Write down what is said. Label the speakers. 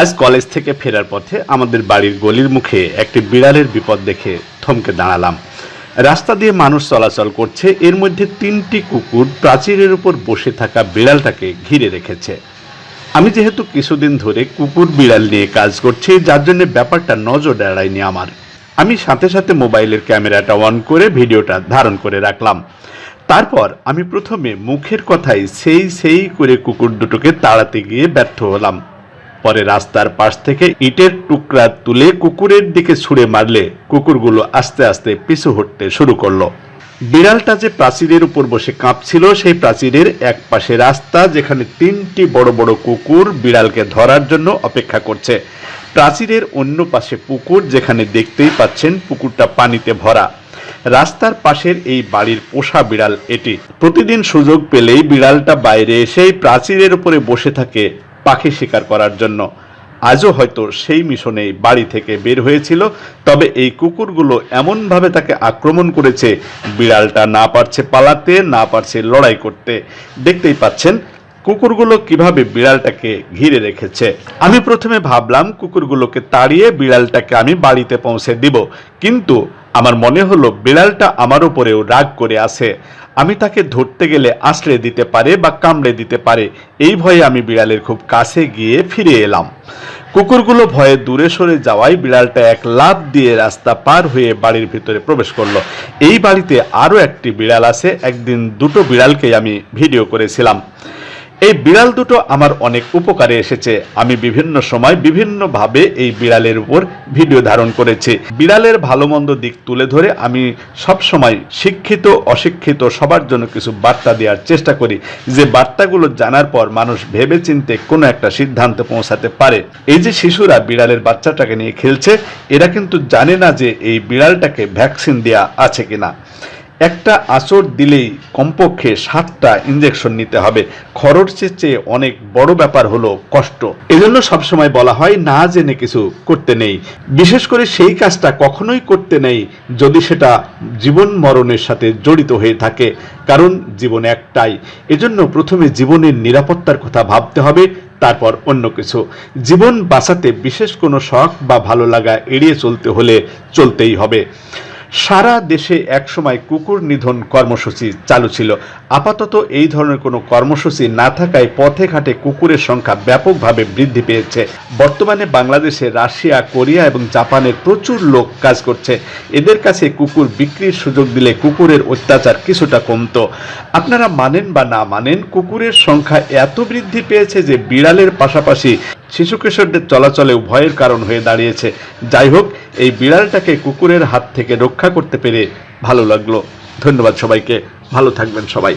Speaker 1: আজ কলেজ থেকে ফেরার পথে আমাদের বাড়ির গলির মুখে একটি বিড়ালের বিপদ দেখে থমকে দাঁড়ালাম। রাস্তা দিয়ে মানুষ চলাচল করছে, এর মধ্যে তিনটি কুকুর প্রাচীরের উপর বসে থাকা বিড়ালটাকে ঘিরে রেখেছে। আমি যেহেতু কিছুদিন ধরে কুকুর বিড়াল নিয়ে কাজ করছি, যার জন্য ব্যাপারটা নজর এড়ায়নি আমার। আমি সাথে সাথে মোবাইলের ক্যামেরাটা অন করে ভিডিওটা ধারণ করে রাখলাম। তারপর আমি প্রথমে মুখের কথাই সেই সেই করে কুকুর দুটোকে তাড়াতে গিয়ে ব্যর্থ হলাম। পরে রাস্তার পাশ থেকে ইটের টুকরা তুলে কুকুরের দিকে ছুঁড়ে মারলে কুকুরগুলো আস্তে আস্তে পিছু হটতে শুরু করল। বিড়ালটা যে প্রাচীরের উপর বসে কাঁপছিল, সেই প্রাচীরের এক পাশে রাস্তা যেখানে তিনটি বড় বড় কুকুর বিড়ালকে ধরার জন্য অপেক্ষা করছে। প্রাচীরের অন্য পাশে পুকুর যেখানে দেখতেই পাচ্ছেন পুকুরটা পানিতে ভরা। রাস্তার পাশের এই বাড়ির পোষা বিড়াল এটি। প্রতিদিন সুযোগ পেলেই বিড়ালটা বাইরে এসেই প্রাচীরের উপরে বসে থাকে পাখি শিকার করার জন্য। আজও হয়তো সেই মিশনেই বাড়ি থেকে বের হয়েছিল, তবে এই কুকুরগুলো এমনভাবে তাকে আক্রমণ করেছে, বিড়ালটা না পারছে পালাতে, না পারছে লড়াই করতে। দেখতেই পাচ্ছেন, কুকুরগুলো কীভাবে বিড়ালটাকে ঘিরে রেখেছে। আমি প্রথমে ভাবলাম কুকুরগুলোকে তাড়িয়ে বিড়ালটাকে আমি বাড়িতে পৌঁছে দিব, কিন্তু আমার মনে হলো বিড়ালটা আমার উপরেও রাগ করে আছে। আমি তাকে ধরতে গেলে আশ্রয় দিতে পারে বা কামড়ে দিতে পারে। এই ভয়ে আমি বিড়ালের খুব কাছে গিয়ে ফিরে এলাম। কুকুরগুলো ভয়ে দূরে সরে যাওয়ায় বিড়ালটা এক লাফ দিয়ে রাস্তা পার হয়ে বাড়ির ভিতরে প্রবেশ করল। এই বাড়িতে আরও একটি বিড়াল আছে। একদিন দুটো বিড়ালকে আমি ভিডিও করেছিলাম। এই বিড়াল দুটো আমার অনেক উপকারে এসেছে। আমি বিভিন্ন সময় বিভিন্নভাবে এই বিড়ালের উপর ভিডিও ধারণ করেছি। বিড়ালের ভালো মন্দ দিক তুলে ধরে আমি সব সময় শিক্ষিত, অশিক্ষিত, সবার জন্য কিছু বার্তা দেওয়ার চেষ্টা করি। যে বার্তাগুলো জানার পর মানুষ ভেবে চিনতে কোনো একটা সিদ্ধান্তে পৌঁছাতে পারে। এই যে শিশুরা বিড়ালের বাচ্চাটাকে নিয়ে খেলছে, এরা কিন্তু জানে না যে এই বিড়ালটাকে ভ্যাকসিন দেওয়া আছে কিনা। একটা আচর দিলেই কমপক্ষে সাতটা ইঞ্জেকশন নিতে হবে। খরচের চেয়ে অনেক বড় ব্যাপার হলো কষ্ট। এজন্য সবসময় বলা হয়, না জেনে কিছু করতে নেই। বিশেষ করে সেই কাজটা কখনোই করতে নেই যদি সেটা জীবন মরণের সাথে জড়িত হয়ে থাকে। কারণ জীবন একটাই। এজন্য প্রথমে জীবনের নিরাপত্তার কথা ভাবতে হবে, তারপর অন্য কিছু। জীবন বাঁচাতে বিশেষ কোনো শখ বা ভালো লাগা এড়িয়ে চলতে হলে চলতেই হবে। সারা দেশে একসময় কুকুর নিধন কর্মসূচি চালু ছিল। আপাতত এই ধরনের কোনো কর্মসূচি না থাকায় পথে ঘাটে কুকুরের সংখ্যা ব্যাপকভাবে বৃদ্ধি পেয়েছে। বর্তমানে বাংলাদেশে রাশিয়া, কোরিয়া এবং জাপানের প্রচুর লোক কাজ করছে। এদের কাছে কুকুর বিক্রির সুযোগ দিলে কুকুরের অত্যাচার কিছুটা কমতো। আপনারা মানেন বা না মানেন, কুকুরের সংখ্যা এত বৃদ্ধি পেয়েছে যে বিড়ালের পাশাপাশি শিশু কিশোরদের চলাচলেও ভয়ের কারণ হয়ে দাঁড়িয়েছে। যাই হোক এই বিড়ালটাকে কুকুরের হাত থেকে রক্ষা করতে পেরে ভালো লাগল। ধন্যবাদ সবাইকে। ভালো থাকবেন সবাই।